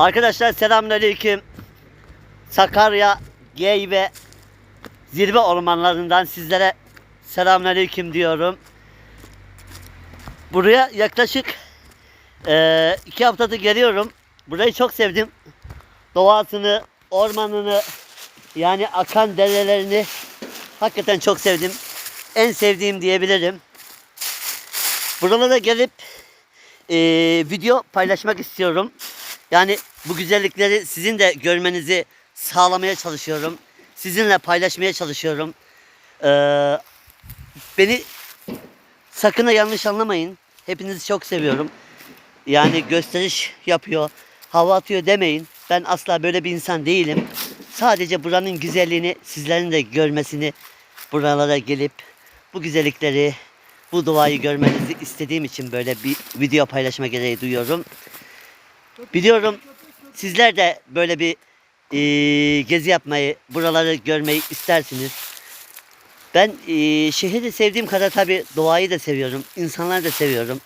Arkadaşlar selamünaleyküm. Sakarya Geyve zirve ormanlarından sizlere selamünaleyküm diyorum. Buraya yaklaşık eee, iki haftadır geliyorum. Burayı çok sevdim. Doğasını, ormanını, yani akan derelerini hakikaten çok sevdim. En sevdiğim diyebilirim. Buralara gelip eee, video paylaşmak istiyorum. Yani bu güzellikleri sizin de görmenizi sağlamaya çalışıyorum. Sizinle paylaşmaya çalışıyorum. Ee, beni sakın ha yanlış anlamayın. Hepinizi çok seviyorum. Yani gösteriş yapıyor, hava atıyor demeyin. Ben asla böyle bir insan değilim. Sadece buranın güzelliğini sizlerin de görmesini buralara gelip bu güzellikleri, bu doğayı görmenizi istediğim için böyle bir video paylaşma gereği duyuyorum. Biliyorum sizler de böyle bir eee, gezi yapmayı, buraları görmeyi istersiniz. Ben eee, şehri sevdiğim kadar tabii doğayı da seviyorum, insanları da seviyorum.